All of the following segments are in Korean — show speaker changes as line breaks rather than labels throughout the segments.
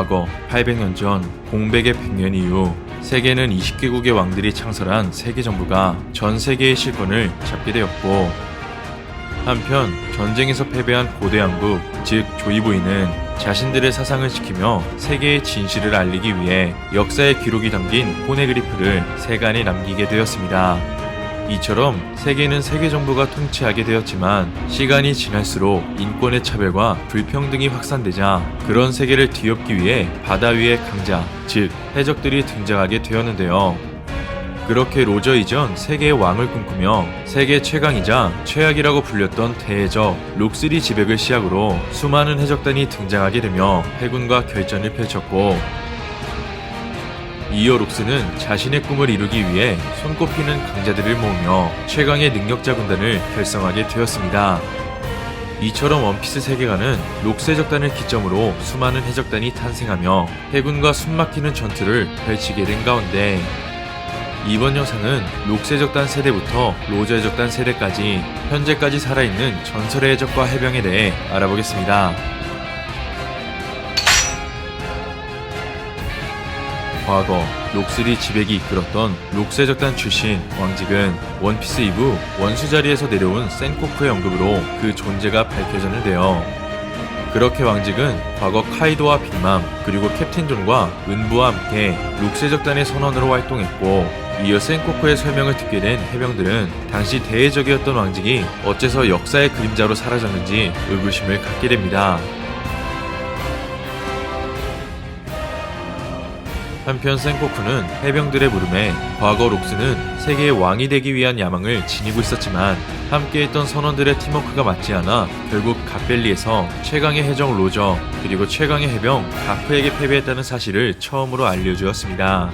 과거 800년 전 공백의 100년 이후 세계는 20개국의 왕들이 창설한 세계 정부가 전 세계의 실권을 잡게 되었고 한편 전쟁에서 패배한 고대 왕국 즉 조이보이는 자신들의 사상을 지키며 세계의 진실을 알리기 위해 역사의 기록이 담긴 포네그리프를 세간에 남기게 되었습니다. 이처럼 세계는 세계 정부가 통치하게 되었지만 시간이 지날수록 인권의 차별과 불평등이 확산되자 그런 세계를 뒤엎기 위해 바다 위의 강자, 즉 해적들이 등장하게 되었는데요. 그렇게 로저 이전 세계의 왕을 꿈꾸며 세계 최강이자 최악이라고 불렸던 대해적 록스리 지백을 시작으로 수많은 해적단이 등장하게 되며 해군과 결전을 펼쳤고 이어 록스는 자신의 꿈을 이루기 위해 손꼽히는 강자들을 모으며 최강의 능력자 군단을 결성하게 되었습니다. 이처럼 원피스 세계관은 록스 해적단을 기점으로 수많은 해적단이 탄생하며 해군과 숨막히는 전투를 펼치게 된 가운데 이번 영상은 록스 해적단 세대부터 로저 해적단 세대까지 현재까지 살아있는 전설의 해적과 해병에 대해 알아보겠습니다. 과거 록스리 지백이 이끌었던 록스 해적단 출신 왕직은 원피스 이후 원수 자리에서 내려온 센코크의 언급으로 그 존재가 밝혀졌는데요. 그렇게 왕직은 과거 카이도와 빅맘 그리고 캡틴 존과 은부와 함께 록스 해적단의 선원으로 활동했고 이어 센코크의 설명을 듣게 된 해병들은 당시 대외적이었던 왕직이 어째서 역사의 그림자로 사라졌는지 의구심을 갖게 됩니다. 한편 센코쿠는 해병들의 물음에 과거 록스는 세계의 왕이 되기 위한 야망을 지니고 있었지만 함께했던 선원들의 팀워크가 맞지 않아 결국 갓벨리에서 최강의 해적 로저 그리고 최강의 해병 가프에게 패배했다는 사실을 처음으로 알려주었습니다.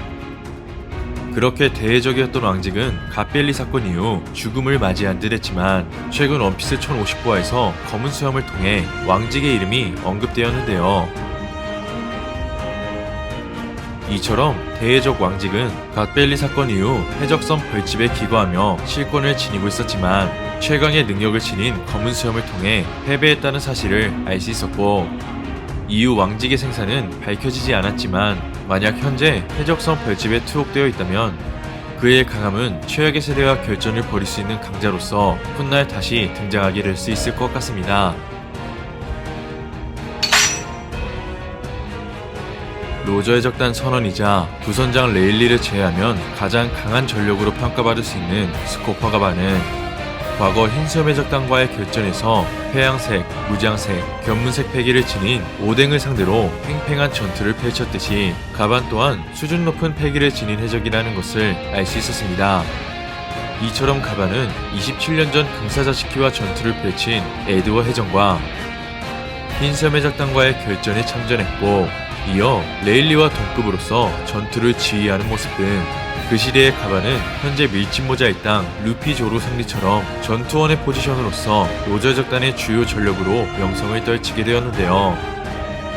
그렇게 대외적이었던 왕직은 갓벨리 사건 이후 죽음을 맞이한 듯 했지만 최근 원피스 1059화에서 검은 수염을 통해 왕직의 이름이 언급되었는데요. 이처럼 대해적 왕직은 갓벨리 사건 이후 해적선 벌집에 기거하며 실권을 지니고 있었지만 최강의 능력을 지닌 검은 수염을 통해 패배했다는 사실을 알 수 있었고 이후 왕직의 생사는 밝혀지지 않았지만 만약 현재 해적선 벌집에 투옥되어 있다면 그의 강함은 최악의 세대와 결전을 벌일 수 있는 강자로서 훗날 다시 등장하게 될 수 있을 것 같습니다. 로저 해적단 선원이자 부선장 레일리를 제외하면 가장 강한 전력으로 평가받을 수 있는 스코퍼 가바는 과거 흰수염 해적단과의 결전에서 회양색, 무장색, 견문색 패기를 지닌 오뎅을 상대로 팽팽한 전투를 펼쳤듯이 가반 또한 수준 높은 패기를 지닌 해적이라는 것을 알 수 있었습니다. 이처럼 가반은 27년 전 금사자시키와 전투를 펼친 에드워 해적과 흰수염 해적단과의 결전에 참전했고 이어 레일리와 동급으로서 전투를 지휘하는 모습 등 그 시대의 가반은 현재 밀짚모자의 땅 루피조로 승리처럼 전투원의 포지션으로서 로저 적단의 주요 전력으로 명성을 떨치게 되었는데요.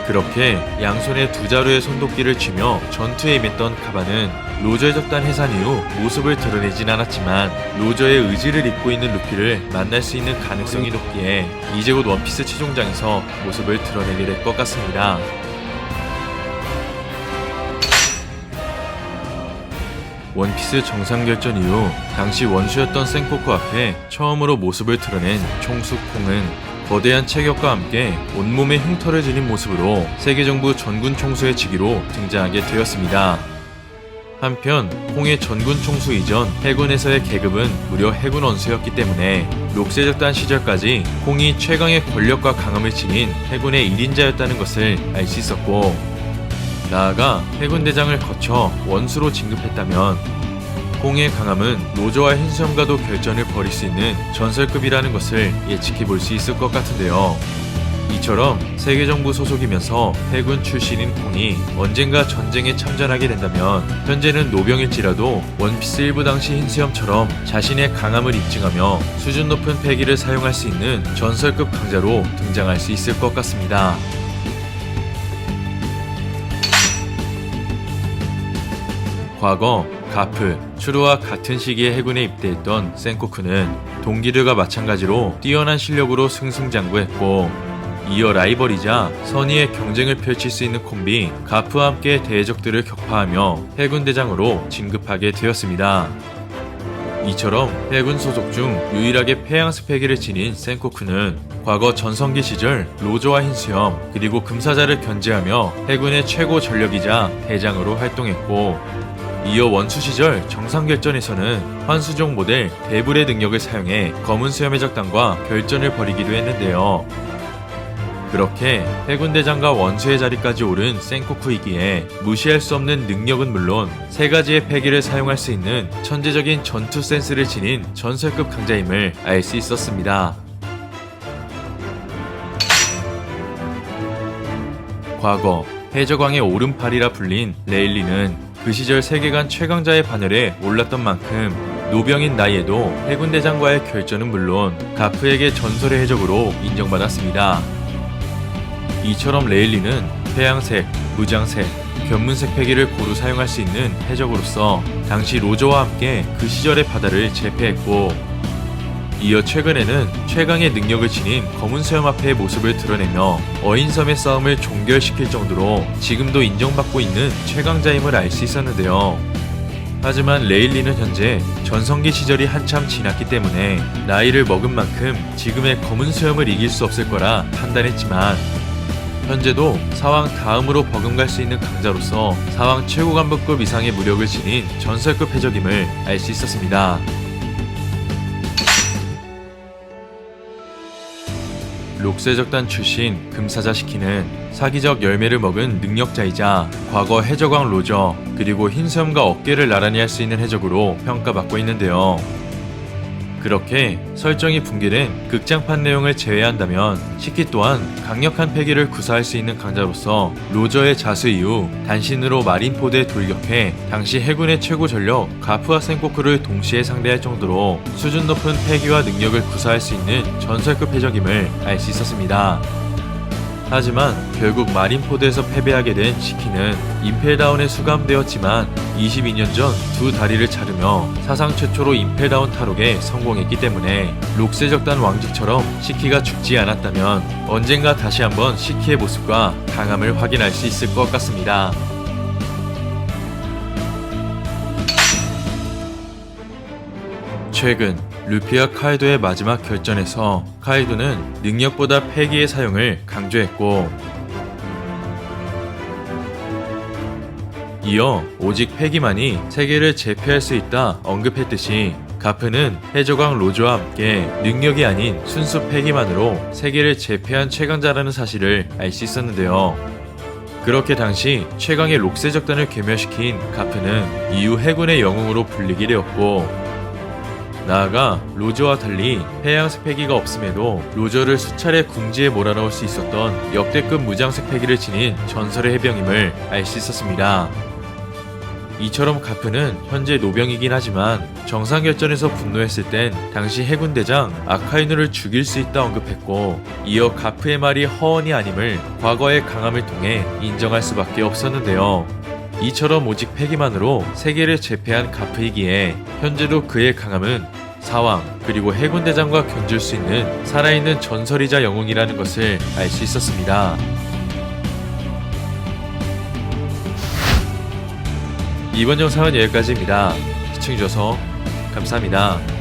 그렇게 양손에 두 자루의 손도끼를 쥐며 전투에 임했던 가반은 로저의 적단 해산 이후 모습을 드러내진 않았지만 로저의 의지를 잇고 있는 루피를 만날 수 있는 가능성이 높기에 이제 곧 원피스 최종장에서 모습을 드러내게 될 것 같습니다. 원피스 정상결전 이후 당시 원수였던 센코쿠 앞에 처음으로 모습을 드러낸 총수 콩은 거대한 체격과 함께 온몸에 흉터를 지닌 모습으로 세계정부 전군 총수의 직위로 등장하게 되었습니다. 한편 콩의 전군 총수 이전 해군에서의 계급은 무려 해군 원수였기 때문에 록세적단 시절까지 콩이 최강의 권력과 강함을 지닌 해군의 1인자였다는 것을 알 수 있었고 나아가 해군 대장을 거쳐 원수로 진급했다면 공의 강함은 노조와 흰수염과도 결전을 벌일 수 있는 전설급이라는 것을 예측해 볼 수 있을 것 같은데요. 이처럼 세계정부 소속이면서 해군 출신인 콩이 언젠가 전쟁에 참전하게 된다면 현재는 노병일지라도 원피스 일부 당시 흰수염처럼 자신의 강함을 입증하며 수준 높은 패기를 사용할 수 있는 전설급 강자로 등장할 수 있을 것 같습니다. 과거 가프, 추루와 같은 시기에 해군에 입대했던 센코크는 동기들과 마찬가지로 뛰어난 실력으로 승승장구했고 이어 라이벌이자 선의의 경쟁을 펼칠 수 있는 콤비 가프와 함께 대적들을 격파하며 해군 대장으로 진급하게 되었습니다. 이처럼 해군 소속 중 유일하게 폐양 스펙기를 지닌 센코크는 과거 전성기 시절 로저와 흰수염 그리고 금사자를 견제하며 해군의 최고 전력이자 대장으로 활동했고 이어 원수 시절 정상결전에서는 환수종 모델 대불의 능력을 사용해 검은 수염의 적단과 결전을 벌이기도 했는데요. 그렇게 해군 대장과 원수의 자리까지 오른 센코쿠이기에 무시할 수 없는 능력은 물론 세 가지의 패기를 사용할 수 있는 천재적인 전투 센스를 지닌 전설급 강자임을 알 수 있었습니다. 과거 해적왕의 오른팔이라 불린 레일리는 그 시절 세계관 최강자의 반열에 올랐던 만큼 노병인 나이에도 해군 대장과의 결전은 물론 가프에게 전설의 해적으로 인정받았습니다. 이처럼 레일리는 태양색, 무장색, 견문색 패기를 고루 사용할 수 있는 해적으로서 당시 로저와 함께 그 시절의 바다를 제패했고 이어 최근에는 최강의 능력을 지닌 검은 수염 앞의 모습을 드러내며 어인섬의 싸움을 종결시킬 정도로 지금도 인정받고 있는 최강자임을 알 수 있었는데요. 하지만 레일리는 현재 전성기 시절이 한참 지났기 때문에 나이를 먹은 만큼 지금의 검은 수염을 이길 수 없을 거라 판단했지만 현재도 사왕 다음으로 버금갈 수 있는 강자로서 사왕 최고 간부급 이상의 무력을 지닌 전설급 해적임을 알 수 있었습니다. 록세적단 출신 금사자 시키는 사기적 열매를 먹은 능력자이자 과거 해적왕 로저 그리고 흰수염과 어깨를 나란히 할 수 있는 해적으로 평가받고 있는데요. 그렇게 설정이 붕괴된 극장판 내용을 제외한다면 시키 또한 강력한 패기를 구사할 수 있는 강자로서 로저의 자수 이후 단신으로 마린포드에 돌격해 당시 해군의 최고 전력 가프와 센코크를 동시에 상대할 정도로 수준 높은 패기와 능력을 구사할 수 있는 전설급 해적임을 알 수 있었습니다. 하지만 결국 마린포드에서 패배하게 된 시키는 임펠다운에 수감되었지만 22년 전 두 다리를 자르며 사상 최초로 임펠다운 탈옥에 성공했기 때문에 록세적단 왕직처럼 시키가 죽지 않았다면 언젠가 다시 한번 시키의 모습과 강함을 확인할 수 있을 것 같습니다. 최근 루피와 카이도의 마지막 결전에서 카이도는 능력보다 패기의 사용을 강조했고 이어 오직 패기만이 세계를 제패할 수 있다 언급했듯이 가프는 해적왕 로즈와 함께 능력이 아닌 순수 패기만으로 세계를 제패한 최강자라는 사실을 알 수 있었는데요. 그렇게 당시 최강의 록세적단을 괴멸시킨 가프는 이후 해군의 영웅으로 불리게 되었고 나아가 로저와 달리 해양색 패기가 없음에도 로저를 수차례 궁지에 몰아넣을 수 있었던 역대급 무장색 패기를 지닌 전설의 해병임을 알 수 있었습니다. 이처럼 가프는 현재 노병이긴 하지만 정상결전에서 분노했을 땐 당시 해군 대장 아카이누를 죽일 수 있다 언급했고 이어 가프의 말이 허언이 아님을 과거의 강함을 통해 인정할 수밖에 없었는데요. 이처럼 오직 패기만으로 세계를 제패한 가프이기에 현재도 그의 강함은 사왕 그리고 해군 대장과 견줄 수 있는 살아있는 전설이자 영웅이라는 것을 알 수 있었습니다. 이번 영상은 여기까지입니다. 시청해주셔서 감사합니다.